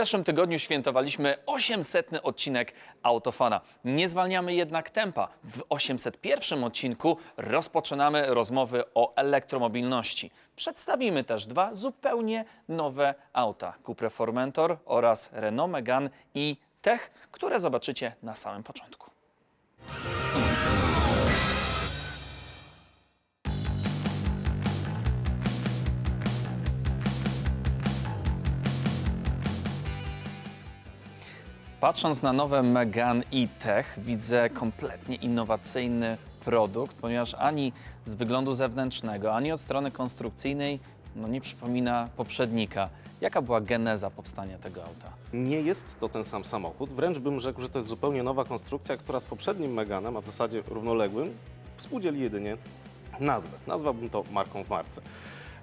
zeszłym tygodniu świętowaliśmy 800 odcinek Autofana. Nie zwalniamy jednak tempa. W 801 odcinku rozpoczynamy rozmowy o elektromobilności. Przedstawimy też dwa zupełnie nowe auta. Cupra Formentor oraz Renault Megane i Tech, które zobaczycie na samym początku. Patrząc na nowe Megane i Tech, widzę kompletnie innowacyjny produkt, ponieważ ani z wyglądu zewnętrznego, ani od strony konstrukcyjnej no nie przypomina poprzednika. Jaka była geneza powstania tego auta? Nie jest to ten sam samochód, wręcz bym rzekł, że to jest zupełnie nowa konstrukcja, która z poprzednim Meganem, a w zasadzie równoległym, współdzieli jedynie nazwę. Nazwałbym to marką w marce.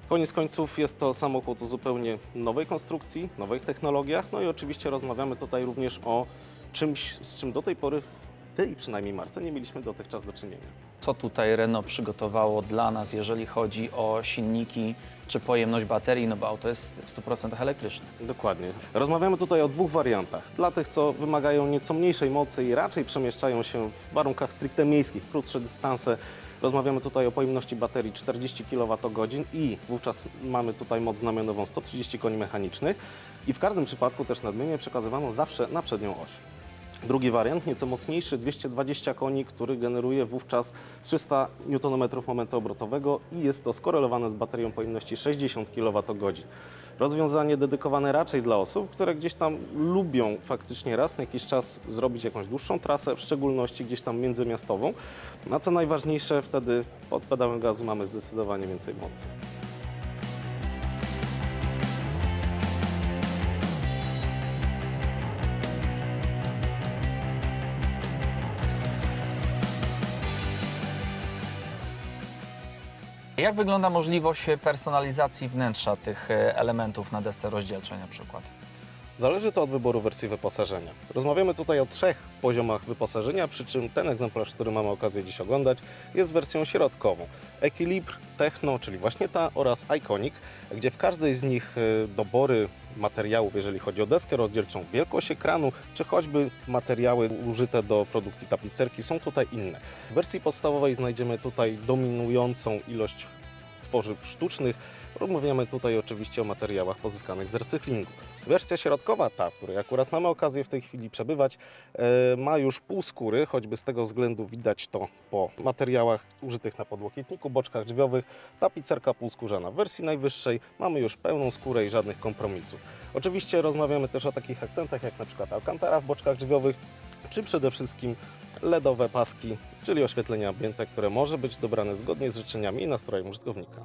Koniec końców jest to samochód o zupełnie nowej konstrukcji, nowych technologiach, no i oczywiście rozmawiamy tutaj również o czymś, z czym do tej pory w tej przynajmniej marce nie mieliśmy dotychczas do czynienia. Co tutaj Renault przygotowało dla nas, jeżeli chodzi o silniki czy pojemność baterii, no bo auto jest w 100% elektryczne. Dokładnie. Rozmawiamy tutaj o dwóch wariantach. Dla tych, co wymagają nieco mniejszej mocy i raczej przemieszczają się w warunkach stricte miejskich, krótsze dystanse. Rozmawiamy tutaj o pojemności baterii 40 kWh i wówczas mamy tutaj moc znamionową 130 koni mechanicznych i w każdym przypadku też nadmienię przekazywaną zawsze na przednią oś. Drugi wariant, nieco mocniejszy, 220 koni, który generuje wówczas 300 Nm momentu obrotowego i jest to skorelowane z baterią pojemności 60 kWh. Rozwiązanie dedykowane raczej dla osób, które gdzieś tam lubią faktycznie raz na jakiś czas zrobić jakąś dłuższą trasę, w szczególności gdzieś tam międzymiastową. A co najważniejsze, wtedy pod pedałem gazu mamy zdecydowanie więcej mocy. Jak wygląda możliwość personalizacji wnętrza tych e, elementów na desce rozdzielczej na przykład? Zależy to od wyboru wersji wyposażenia. Rozmawiamy tutaj o trzech poziomach wyposażenia, przy czym ten egzemplarz, który mamy okazję dziś oglądać, jest wersją środkową. Equilibre, Techno, czyli właśnie ta oraz Iconic, gdzie w każdej z nich y, dobory materiałów, jeżeli chodzi o deskę rozdzielczą, wielkość ekranu, czy choćby materiały użyte do produkcji tapicerki są tutaj inne. W wersji podstawowej znajdziemy tutaj dominującą ilość tworzyw sztucznych. Rozmawiamy tutaj oczywiście o materiałach pozyskanych z recyklingu. Wersja środkowa, ta, w której akurat mamy okazję w tej chwili przebywać, e, ma już pół skóry, choćby z tego względu widać to po materiałach użytych na podłokietniku, boczkach drzwiowych. Tapicerka półskórzana. W wersji najwyższej mamy już pełną skórę i żadnych kompromisów. Oczywiście rozmawiamy też o takich akcentach jak na przykład alcantara w boczkach drzwiowych, czy przede wszystkim LEDowe paski, czyli oświetlenie ambiente, które może być dobrane zgodnie z życzeniami i nastrojem użytkownika.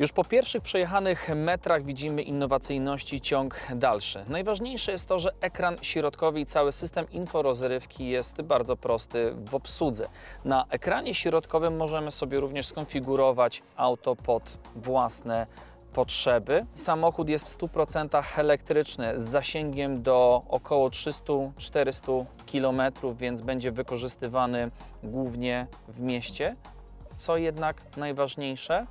Już po pierwszych przejechanych metrach widzimy innowacyjności ciąg dalszy. Najważniejsze jest to, że ekran środkowy i cały system inforozrywki jest bardzo prosty w obsłudze. Na ekranie środkowym możemy sobie również skonfigurować auto pod własne potrzeby. Samochód jest w 100% elektryczny z zasięgiem do około 300-400 km, więc będzie wykorzystywany głównie w mieście. Co jednak najważniejsze,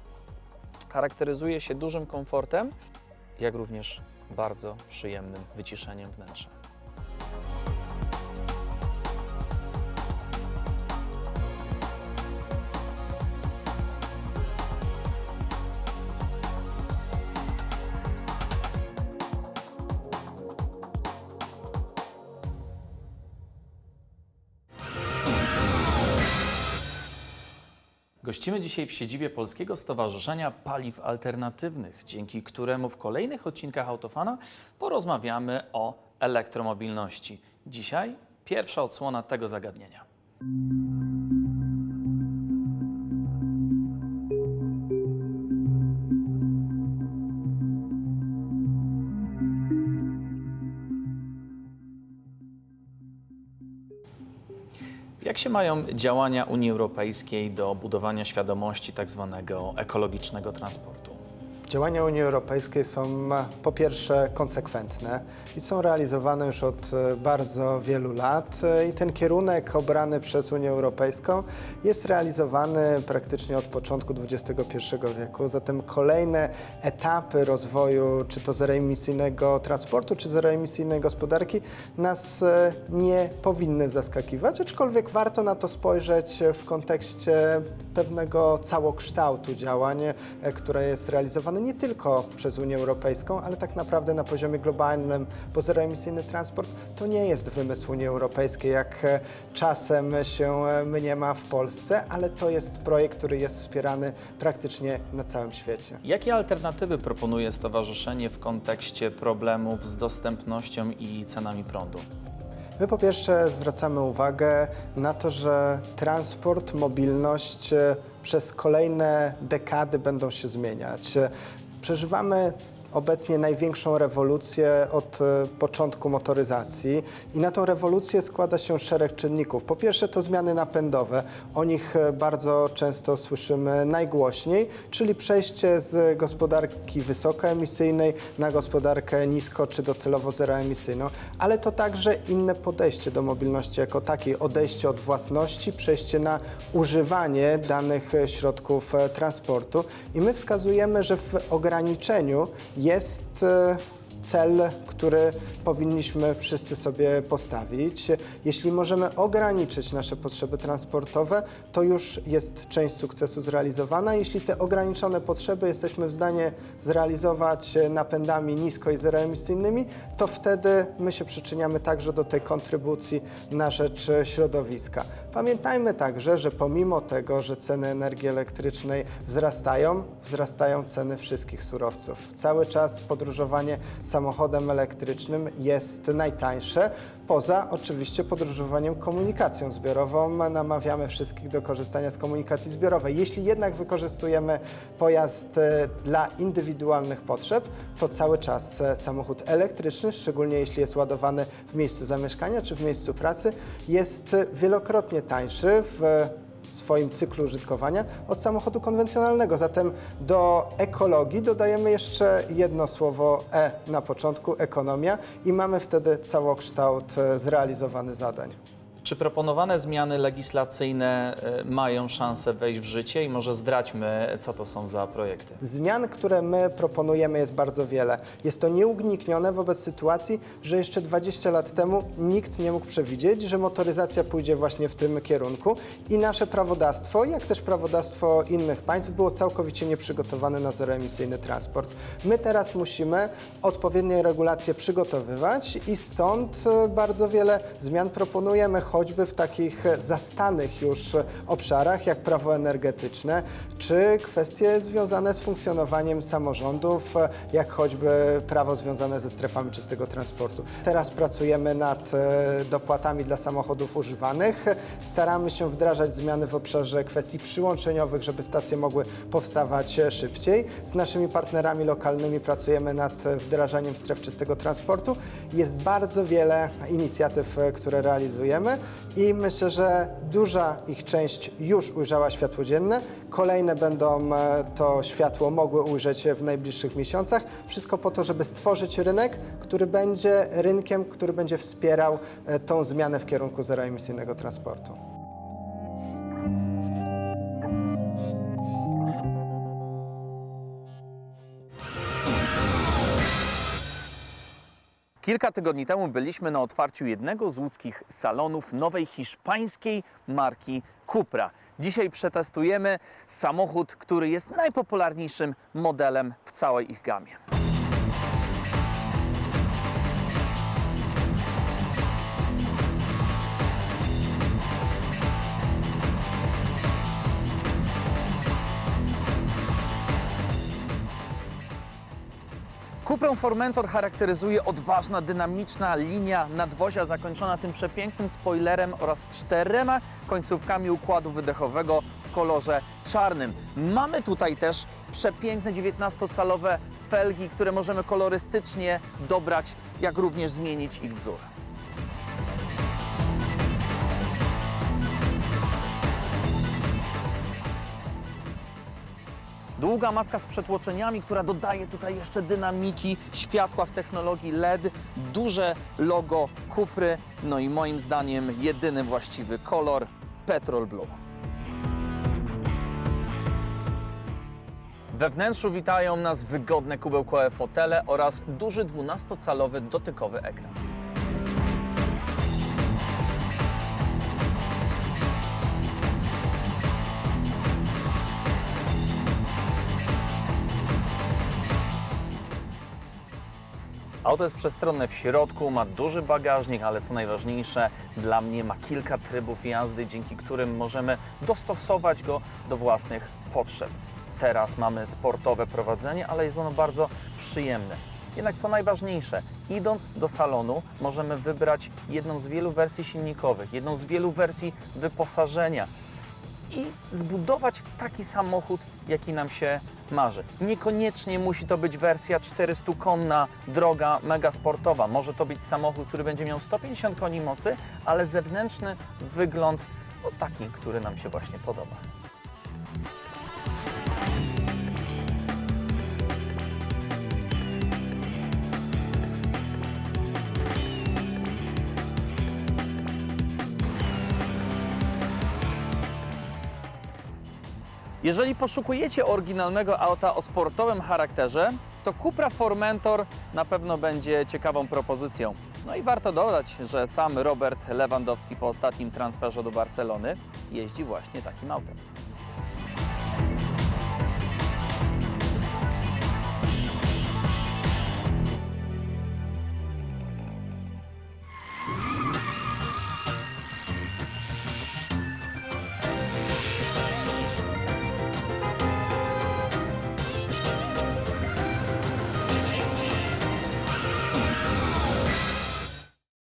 charakteryzuje się dużym komfortem, jak również bardzo przyjemnym wyciszeniem wnętrza. Gościmy dzisiaj w siedzibie Polskiego Stowarzyszenia Paliw Alternatywnych, dzięki któremu w kolejnych odcinkach Autofana porozmawiamy o elektromobilności. Dzisiaj pierwsza odsłona tego zagadnienia. Jak się mają działania Unii Europejskiej do budowania świadomości tak zwanego ekologicznego transportu? Działania Unii Europejskiej są e, po pierwsze konsekwentne i są realizowane już od e, bardzo wielu lat e, i ten kierunek obrany przez Unię Europejską jest realizowany praktycznie od początku XXI wieku. Zatem kolejne etapy rozwoju, czy to zeroemisyjnego transportu, czy zeroemisyjnej gospodarki nas nie powinny zaskakiwać, aczkolwiek warto na to spojrzeć w kontekście pewnego całokształtu działań, które jest realizowane nie tylko przez Unię Europejską, ale tak naprawdę na poziomie globalnym, bo zeroemisyjny transport to nie jest wymysł Unii Europejskiej, jak e, czasem się e, mniema w Polsce, ale to jest projekt, który jest wspierany praktycznie na całym świecie. Jakie alternatywy proponuje stowarzyszenie w kontekście problemów z dostępnością i cenami prądu? My po pierwsze zwracamy uwagę na to, że transport, mobilność e, przez kolejne dekady będą się zmieniać. E, Przeżywamy obecnie największą rewolucję od e, początku motoryzacji. I na tą rewolucję składa się szereg czynników. Po pierwsze to zmiany napędowe, o nich e, bardzo często słyszymy najgłośniej, czyli przejście z gospodarki wysokoemisyjnej na gospodarkę nisko czy docelowo zeroemisyjną, ale to także inne podejście do mobilności jako takiej, odejście od własności, przejście na używanie danych środków e, transportu. I my wskazujemy, że w ograniczeniu jest e, cel, który powinniśmy wszyscy sobie postawić. Jeśli możemy ograniczyć nasze potrzeby transportowe, to już jest część sukcesu zrealizowana. Jeśli te ograniczone potrzeby jesteśmy w stanie zrealizować napędami nisko i zeroemisyjnymi, to wtedy my się przyczyniamy także do tej kontrybucji na rzecz środowiska. Pamiętajmy także, że pomimo tego, że ceny energii elektrycznej wzrastają, wzrastają ceny wszystkich surowców. Cały czas podróżowanie samochodem elektrycznym jest najtańsze, poza oczywiście podróżowaniem komunikacją zbiorową. Namawiamy wszystkich do korzystania z komunikacji zbiorowej. Jeśli jednak wykorzystujemy pojazd e, dla indywidualnych potrzeb, to cały czas e, samochód elektryczny, szczególnie jeśli jest ładowany w miejscu zamieszkania czy w miejscu pracy, jest e, tańszy w swoim cyklu użytkowania od samochodu konwencjonalnego. Zatem do ekologii dodajemy jeszcze jedno słowo E na początku, ekonomia i mamy wtedy całokształt e, zrealizowany zadań. Czy proponowane zmiany legislacyjne e, mają szansę wejść w życie i może zdradźmy, co to są za projekty? Zmian, które my proponujemy jest bardzo wiele. Jest to nieuniknione wobec sytuacji, że jeszcze 20 lat temu nikt nie mógł przewidzieć, że motoryzacja pójdzie właśnie w tym kierunku i nasze prawodawstwo, jak też prawodawstwo innych państw było całkowicie nieprzygotowane na zeroemisyjny transport. My teraz musimy odpowiednie regulacje przygotowywać i stąd e, bardzo wiele zmian proponujemy, choćby w takich zastanych już obszarach jak prawo energetyczne, czy kwestie związane z funkcjonowaniem samorządów, jak choćby prawo związane ze strefami czystego transportu. Teraz pracujemy nad e, dopłatami dla samochodów używanych. Staramy się wdrażać zmiany w obszarze kwestii przyłączeniowych, żeby stacje mogły powstawać szybciej. Z naszymi partnerami lokalnymi pracujemy nad wdrażaniem stref czystego transportu. Jest bardzo wiele inicjatyw, e, które realizujemy i myślę, że duża ich część już ujrzała światło dzienne. Kolejne będą e, to światło mogły ujrzeć w najbliższych miesiącach. Wszystko po to, żeby stworzyć rynek, który będzie rynkiem, który będzie wspierał e, tą zmianę w kierunku zeroemisyjnego transportu. Kilka tygodni temu byliśmy na otwarciu jednego z łódzkich salonów nowej hiszpańskiej marki Cupra. Dzisiaj przetestujemy samochód, który jest najpopularniejszym modelem w całej ich gamie. Cuprę Formentor charakteryzuje odważna, dynamiczna linia nadwozia zakończona tym przepięknym spoilerem oraz czterema końcówkami układu wydechowego w kolorze czarnym. Mamy tutaj też przepiękne 19-calowe felgi, które możemy kolorystycznie dobrać, jak również zmienić ich wzór. Długa maska z przetłoczeniami, która dodaje tutaj jeszcze dynamiki, światła w technologii LED, duże logo Kupry, no i moim zdaniem jedyny właściwy kolor Petrol Blue. We wnętrzu witają nas wygodne kubełkowe fotele oraz duży 12-calowy dotykowy ekran. Auto jest przestronne w środku, ma duży bagażnik, ale co najważniejsze, dla mnie ma kilka trybów jazdy, dzięki którym możemy dostosować go do własnych potrzeb. Teraz mamy sportowe prowadzenie, ale jest ono bardzo przyjemne. Jednak co najważniejsze, idąc do salonu, możemy wybrać jedną z wielu wersji silnikowych, jedną z wielu wersji wyposażenia i zbudować taki samochód, jaki nam się marzy. Niekoniecznie musi to być wersja 400-konna, droga, mega sportowa. Może to być samochód, który będzie miał 150 koni mocy, ale zewnętrzny wygląd no, taki, który nam się właśnie podoba. Jeżeli poszukujecie oryginalnego auta o sportowym charakterze, to Cupra Formentor na pewno będzie ciekawą propozycją. No i warto dodać, że sam Robert Lewandowski po ostatnim transferze do Barcelony jeździ właśnie takim autem.